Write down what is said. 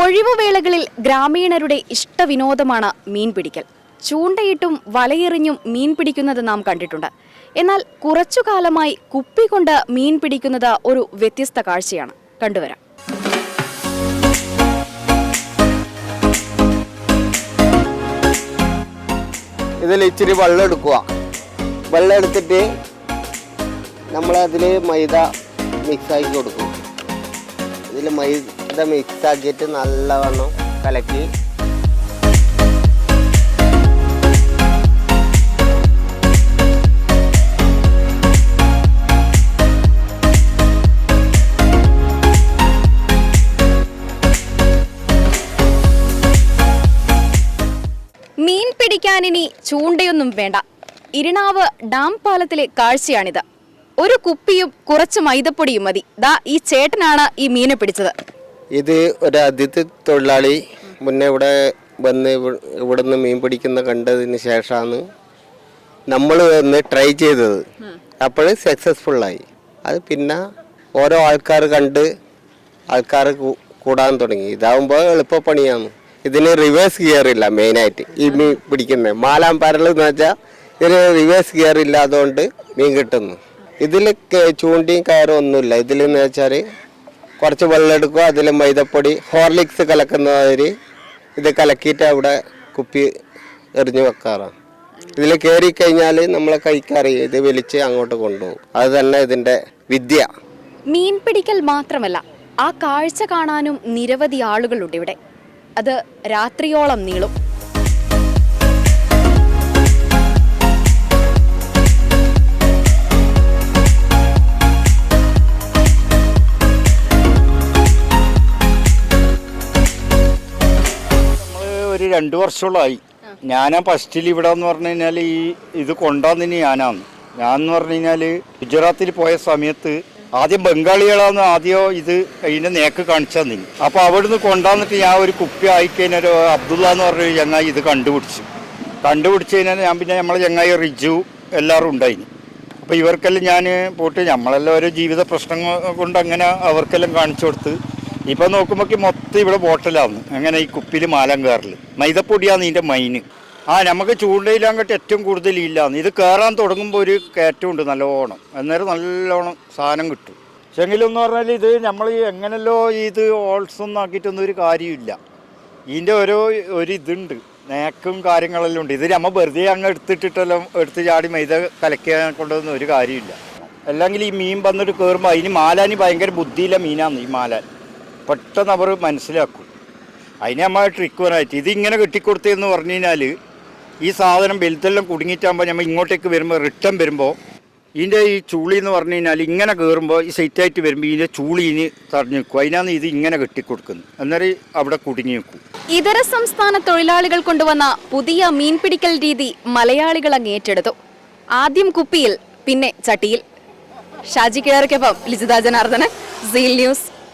ഒഴിവുവേളകളിൽ ഗ്രാമീണരുടെ ഇഷ്ടവിനോദമാണ് മീൻ പിടിക്കൽ ചൂണ്ടയിട്ടും വലയെറിഞ്ഞും മീൻ പിടിക്കുന്നത് നാം കണ്ടിട്ടുണ്ട്. എന്നാൽ കുറച്ചു കാലമായി കുപ്പി കൊണ്ട് മീൻ പിടിക്കുന്നത് ഒരു വ്യത്യസ്ത കാഴ്ചയാണ്. കണ്ടുവരാം. ഇതിൽ ഇച്ചിരി വെള്ളം എടുക്കുക. വെള്ളം എടുത്തിട്ട് നമ്മളതിൽ മൈദ മിക്സ് ആക്കി കൊടുക്കും. ഇതിൽ മൈദ മിക്സാക്കിയിട്ട് നല്ലവണ്ണം കലക്കി. മീൻ പിടിക്കാനിനി ചൂണ്ടയൊന്നും വേണ്ട. ഇരിണാവ് ഡാം പാലത്തിലെ കാഴ്ചയാണിത്. ഒരു കുപ്പിയും കുറച്ച് മൈദപ്പൊടിയും മതി. ദാ ഈ ചേട്ടനാണ് ഈ മീനെ പിടിച്ചത്. ഇത് ഒരു അതിഥി തൊഴിലാളി മുന്നേ ഇവിടെ വന്ന് ഇവിടെ ഇവിടുന്ന് മീൻ പിടിക്കുന്ന കണ്ടതിന് ശേഷമാണ് നമ്മൾ വന്ന് ട്രൈ ചെയ്തത്. അപ്പോൾ സക്സസ്ഫുള്ളായി അത് പിന്നെ ഓരോ ആൾക്കാർ കണ്ട് ആൾക്കാർ കൂടാൻ തുടങ്ങി. ഇതാവുമ്പോൾ എളുപ്പപ്പണിയാണ് ഇതിന് റിവേഴ്സ് ഗിയർ ഇല്ല മെയിനായിട്ട് ഈ മീൻ പിടിക്കുന്നത് മാലാം പരൽ എന്ന് വെച്ചാൽ ഇതിന് റിവേഴ്സ് ഗിയർ ഇല്ലാതുകൊണ്ട് മീൻ കിട്ടുന്നു. ഇതിൽ ചൂണ്ടിയും കയറും ഒന്നുമില്ല. ഇതിലെന്ന് വെച്ചാൽ കുറച്ച് വെള്ളം എടുക്കുക അതിൽ മൈദപ്പൊടി ഹോർലിക്സ് കലക്കുന്ന മാതിരി ഇത് കലക്കിയിട്ട് അവിടെ കുപ്പി എറിഞ്ഞു വെക്കാറാണ്. ഇതിൽ കയറി കഴിഞ്ഞാൽ നമ്മളെ കൈക്കറിയും ഇത് വലിച്ച് അങ്ങോട്ട് കൊണ്ടുപോകും. അതുതന്നെ ഇതിന്റെ വിദ്യ. മീൻ പിടിക്കൽ മാത്രമല്ല ആ കാഴ്ച കാണാനും നിരവധി ആളുകളുണ്ട് ഇവിടെ. അത് രാത്രിയോളം നീളും. രണ്ടു വർഷമുള്ളായി ഞാൻ ഫസ്റ്റിൽ ഇവിടെ എന്ന് പറഞ്ഞു കഴിഞ്ഞാൽ ഈ ഇത് കൊണ്ടുവന്നിന് ഞാനാണ്. ഞാൻ എന്ന് പറഞ്ഞു കഴിഞ്ഞാൽ ഗുജറാത്തിൽ പോയ സമയത്ത് ആദ്യം ബംഗാളികളാന്ന് ആദ്യം ഇത് അതിന്റെ നേക്ക് കാണിച്ചു തന്നിന്. അപ്പൊ അവിടുന്ന് കൊണ്ടുവന്നിട്ട് ഞാൻ ഒരു കുപ്പി ആയിക്കഴിഞ്ഞൊരു അബ്ദുള്ള എന്ന് പറഞ്ഞൊരു ചങ്ങായി ഇത് കണ്ടുപിടിച്ചു. കണ്ടുപിടിച്ച് കഴിഞ്ഞാൽ ഞാൻ പിന്നെ നമ്മളെ ചങ്ങായി റിജു എല്ലാവരും ഉണ്ടായിന്. അപ്പോൾ ഇവർക്കെല്ലാം ഞാൻ പോയിട്ട് നമ്മളെല്ലാം ഓരോ ജീവിത പ്രശ്നങ്ങൾ കൊണ്ട് അങ്ങനെ അവർക്കെല്ലാം കാണിച്ചു കൊടുത്ത് ഇപ്പം നോക്കുമ്പോൾ മൊത്തം ഇവിടെ ബോട്ടലാന്ന് അങ്ങനെ ഈ കുപ്പിയിൽ മാലം കയറൽ മൈദപ്പൊടിയാണ് ഇതിന്റെ മൈന് ആ നമുക്ക് ചൂണ്ടയിലാങ്കട്ട് ഏറ്റവും കൂടുതൽ ഇല്ലാന്ന്. ഇത് കയറാൻ തുടങ്ങുമ്പോൾ ഒരു കയറ്റമുണ്ട് നല്ലോണം. അന്നേരം നല്ലോണം സാധനം കിട്ടും. പക്ഷെങ്കിലും എന്ന് പറഞ്ഞാൽ ഇത് നമ്മൾ എങ്ങനെയല്ലോ ഇത് ഓൾസ് ഒന്നും ആക്കിയിട്ടൊന്നും ഒരു കാര്യമില്ല. ഇതിന്റെ ഓരോ ഒരു ഇതുണ്ട്. നേക്കും കാര്യങ്ങളെല്ലാം ഉണ്ട്. ഇത് നമ്മ വെറുതെ അങ്ങ് എടുത്തിട്ടിട്ടെല്ലാം എടുത്ത് ചാടി മൈദ കലക്കാൻ കൊണ്ടൊന്നും ഒരു കാര്യമില്ല. അല്ലെങ്കിൽ ഈ മീൻ വന്നിട്ട് കയറുമ്പോൾ അതിന് മാലാനി ഭയങ്കര ബുദ്ധിയില്ല മീനാന്ന് ഈ മാലാൻ പെട്ടെന്ന് അവർ മനസ്സിലാക്കും. അതിന് നമ്മൾ ട്രിക്ക് പറയായിട്ട് ഇതിങ്ങനെ കെട്ടിക്കൊടുത്തതെന്ന് പറഞ്ഞു കഴിഞ്ഞാൽ ഈ സാധനം ബെൽത്തെല്ലാം കുടുങ്ങിയിട്ടാകുമ്പോൾ നമ്മൾ ഇങ്ങോട്ടേക്ക് വരുമ്പോൾ റിട്ടേൺ വരുമ്പോൾ ഇതിന്റെ ഈ ചൂളി എന്ന് പറഞ്ഞു കഴിഞ്ഞാൽ ഇങ്ങനെ കയറുമ്പോൾ ഈ സെറ്റായിട്ട് വരുമ്പോൾ ഇതിന്റെ ചൂളിന് തടഞ്ഞു നിൽക്കും. അതിനാണ് ഇത് ഇങ്ങനെ കെട്ടിക്കൊടുക്കുന്നത്. അന്നേരം അവിടെ കുടുങ്ങി നിൽക്കും. ഇതര സംസ്ഥാന തൊഴിലാളികൾ കൊണ്ടുവന്ന പുതിയ മീൻപിടിക്കൽ രീതി മലയാളികൾ അങ്ങ് ഏറ്റെടുത്തു. ആദ്യം കുപ്പിയിൽ പിന്നെ ചട്ടിയിൽ. ഷാജി കിഴറിക്കൊപ്പം ലിജിത ജനാർദ്ദനൻ സീൽ ന്യൂസ്.